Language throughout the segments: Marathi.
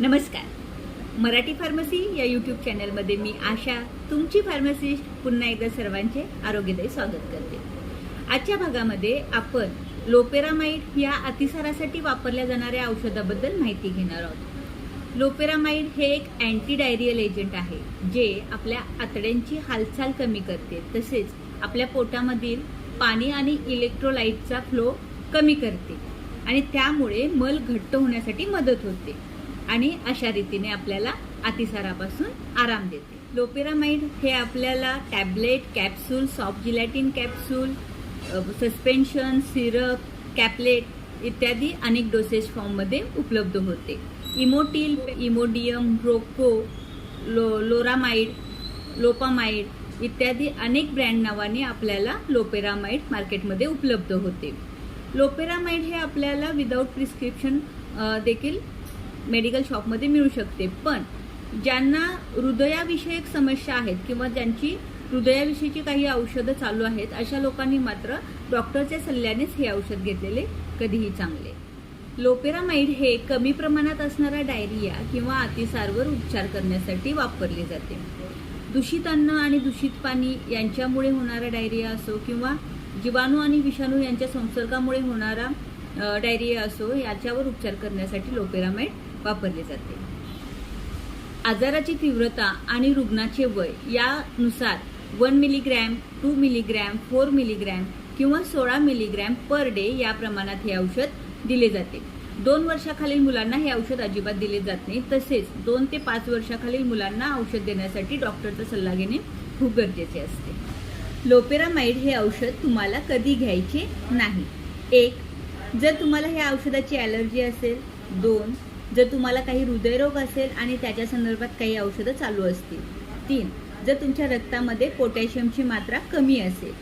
नमस्कार. मराठी फार्मसी या यूट्यूब चॅनलमध्ये मी आशा तुमची फार्मसिस्ट पुन्हा एकदा सर्वांचे आरोग्यदायी स्वागत करते. आजच्या भागामध्ये आपण लोपेरामाइड या अतिसारासाठी वापरल्या जाणाऱ्या औषधाबद्दल माहिती घेणार आहोत. लोपेरामाइड हे एक अँटी डायरियल एजंट आहे जे आपल्या आतड्यांची हालचाल कमी करते तसेच आपल्या पोटामधील पाणी आणि इलेक्ट्रोलाइटचा फ्लो कमी करते आणि त्यामुळे मल घट्ट होण्यासाठी मदत होते. आणि अशा रीतीने आपल्याला अतिसारापासून आराम देते. लोपेरामाइड हे आपल्याला tablet capsule soft gelatin capsule suspension syrup caplet इत्यादी अनेक डोसेज फॉर्ममध्ये उपलब्ध होते. इमोटिल इमोडियम रोको लो लोरामाइड लोपामाइड इत्यादी अनेक ब्रँड नावाने आपल्याला लोपेरामाइड मार्केटमध्ये उपलब्ध होते. लोपेरामाइड हे आपल्याला विदाऊट प्रिस्क्रिप्शन देखील मेडिकल शॉपमध्ये मिळू शकते. पण ज्यांना हृदयाविषयक समस्या आहेत किंवा ज्यांची हृदयाविषयीची काही औषधं चालू आहेत अशा लोकांनी मात्र डॉक्टरच्या सल्ल्यानेच हे औषध घेतलेले कधीही चांगले. लोपेरामाइड हे कमी प्रमाणात असणारा डायरिया किंवा अतिसारवर उपचार करण्यासाठी वापरले जाते. दूषित अन्न आणि दूषित पाणी यांच्यामुळे होणारा डायरिया असो किंवा जीवाणू आणि विषाणू यांच्या संसर्गामुळे होणारा डायरिया असो याच्यावर उपचार करण्यासाठी लोपेरामाइड वापरले जाते. आजाराची तीव्रता आणि रुग्णाचे वय यानुसार one milligram two milligram four milligram किंवा सोळा मिलीग्रॅम पर डे या प्रमाणात हे औषध दिले जाते. दोन वर्षाखालील मुलांना हे औषध अजिबात दिले जात नाही. तसेच दोन ते पाच वर्षाखालील मुलांना औषध देण्यासाठी डॉक्टरचा सल्ला घेणे खूप गरजेचे असते. लोपेरामाइड हे औषध तुम्हाला कधी घ्यायचे नाही. एक जर तुम्हाला ह्या औषधाची ॲलर्जी असेल. दोन जर तुम्हाला काही हृदयरोग असेल आणि त्याच्या संदर्भात काही औषधं चालू असतील. तीन जर तुमच्या रक्तामध्ये पोटॅशियमची मात्रा कमी असेल.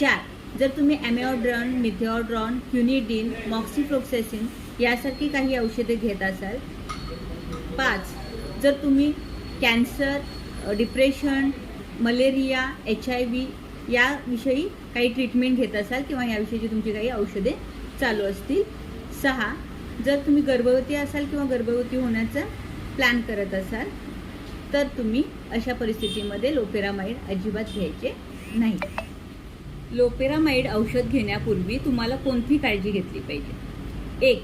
चार जर तुम्ही ॲमेऑड्रॉन मिथेऑड्रॉन क्युनिडिन मॉक्सिप्रोक्सेसिन यासारखी काही औषधे घेत असाल. पाच जर तुम्ही cancer depression malaria H I V याविषयी काही ट्रीटमेंट घेत असाल किंवा याविषयीची तुमची काही औषधे चालू असतील. सहा जर तुम्ही गर्भवती असाल किंवा गर्भवती होण्याचा प्लॅन करत असाल तर तुम्ही अशा परिस्थितीमध्ये लोपेरामाइड अजिबात घ्यायचे नाही. लोपेरामाइड औषध घेण्यापूर्वी तुम्हाला कोणती काळजी घेतली पाहिजे? एक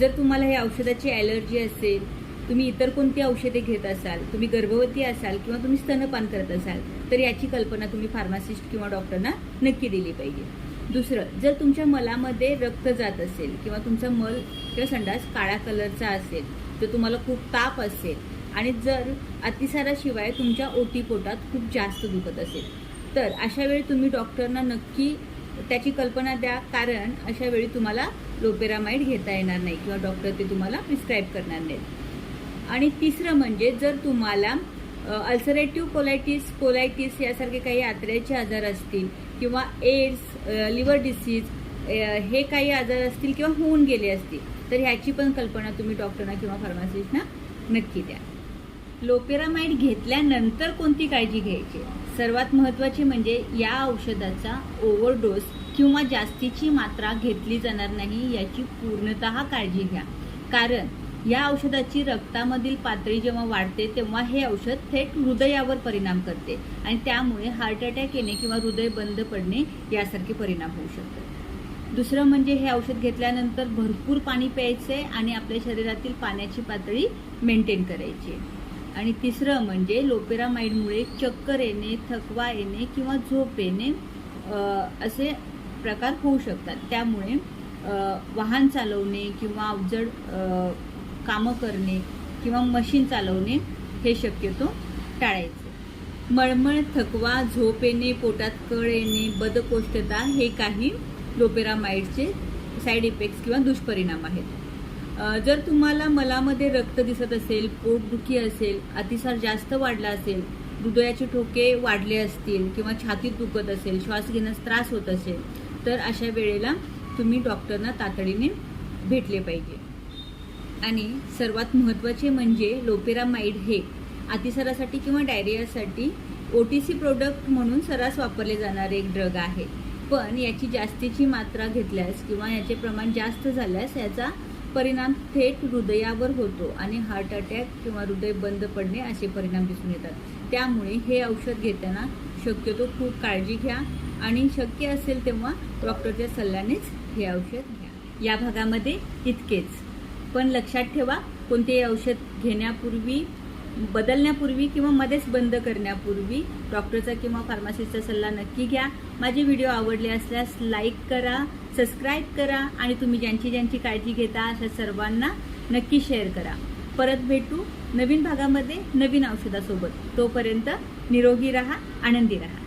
जर तुम्हाला हे औषधाची ॲलर्जी असेल तुम्ही इतर कोणती औषधे घेत असाल तुम्ही गर्भवती असाल किंवा तुम्ही स्तनपान करत असाल तर याची कल्पना तुम्ही फार्मासिस्ट किंवा डॉक्टरना नक्की दिली पाहिजे. दुसरं जर तुमच्या मलामध्ये रक्त जात असेल किंवा तुमचा मल किंवा संडास काळ्या कलरचा असेल तर तुम्हाला खूप ताप असेल आणि जर अतिसाराशिवाय तुमच्या ओटीपोटात खूप जास्त दुखत असेल तर अशा वेळी तुम्ही डॉक्टरना नक्की त्याची कल्पना द्या. कारण अशा वेळी तुम्हाला लोपेरामाइड घेता येणार नाही किंवा डॉक्टर ते तुम्हाला प्रिस्क्राईब करणार नाहीत. आणि तिसरं म्हणजे जर तुम्हाला अल्सरेटिव्ह कोलायटिस कोलायटिस यासारखे काही आतड्याचे आजार असतील किंवा एड्स लिव्हर डिसीज हे काही आजार असतील किंवा होऊन गेले असतील तर ह्याची पण कल्पना तुम्ही डॉक्टरना किंवा फार्मासिस्टना नक्की द्या. लोपेरामाइड घेतल्यानंतर कोणती काळजी घ्यायची? सर्वात महत्त्वाचे म्हणजे या औषधाचा ओव्हरडोस किंवा जास्तीची मात्रा घेतली जाणार नाही याची पूर्णतः काळजी घ्या. कारण या औषधाची रक्तामधील पातळी जेव्हा वाढते तेव्हा हे औषध थेट हृदयावर परिणाम करते आणि त्यामुळे हार्ट अटॅक येणे किंवा हृदय बंद पडणे यासारखे परिणाम होऊ शकतात. दुसरं म्हणजे हे औषध घेतल्यानंतर भरपूर पाणी प्यायचे आणि आपल्या शरीरातील पाण्याची पातळी मेंटेन करायची. आणि तिसरं म्हणजे लोपेरामाइडमुळे चक्कर येणे थकवा येणे किंवा झोप येणे असे प्रकार होऊ शकतात. त्यामुळे वाहन चालवणे किंवा अवजड कामं करणे किंवा मशीन चालवणे हे शक्यतो टाळायचे. मळमळ थकवा झोप येणे पोटात कळ येणे बदकोष्ठता हे काही लोपेरामाइडचे साईड इफेक्ट्स किंवा दुष्परिणाम आहेत. जर तुम्हाला मलामध्ये रक्त दिसत असेल पोटदुखी असेल अतिसार जास्त वाढला असेल हृदयाचे ठोके वाढले असतील किंवा छातीत दुखत असेल श्वास घेण्यास त्रास होत असेल तर अशा वेळेला तुम्ही डॉक्टरना तातडीने भेटले पाहिजे. आणि सर्वात महत्त्वाचे म्हणजे लोपेरामाइड हे अतिसारासाठी किंवा डायरियासाठी ओ टी सी प्रोडक्ट म्हणून सर्रास वापरले जाणारे एक ड्रग आहे. पण याची जास्तीची मात्रा घेतल्यास किंवा याचे प्रमाण जास्त झाल्यास याचा परिणाम थेट हृदयावर होतो आणि हार्ट अटॅक किंवा हृदय बंद पडणे असे परिणाम दिसून येतात. त्यामुळे हे औषध घेताना शक्यतो खूप काळजी घ्या आणि शक्य असेल तेव्हा डॉक्टरच्या सल्ल्यानेच हे औषध घ्या. या भागामध्ये इतकेच. पण लक्षात ठेवा कोणतेही औषध घेण्यापूर्वी बदलण्यापूर्वी किंवा मध्येच बंद करण्यापूर्वी डॉक्टरचा किंवा फार्मासिस्टचा सल्ला नक्की घ्या. माझे व्हिडिओ आवडले असल्यास लाईक करा सबस्क्राईब करा आणि तुम्ही ज्यांची ज्यांची काळजी घेता अशा सर्वांना नक्की शेअर करा. परत भेटू नवीन भागामध्ये नवीन औषधासोबत. तोपर्यंत निरोगी रहा आनंदी रहा.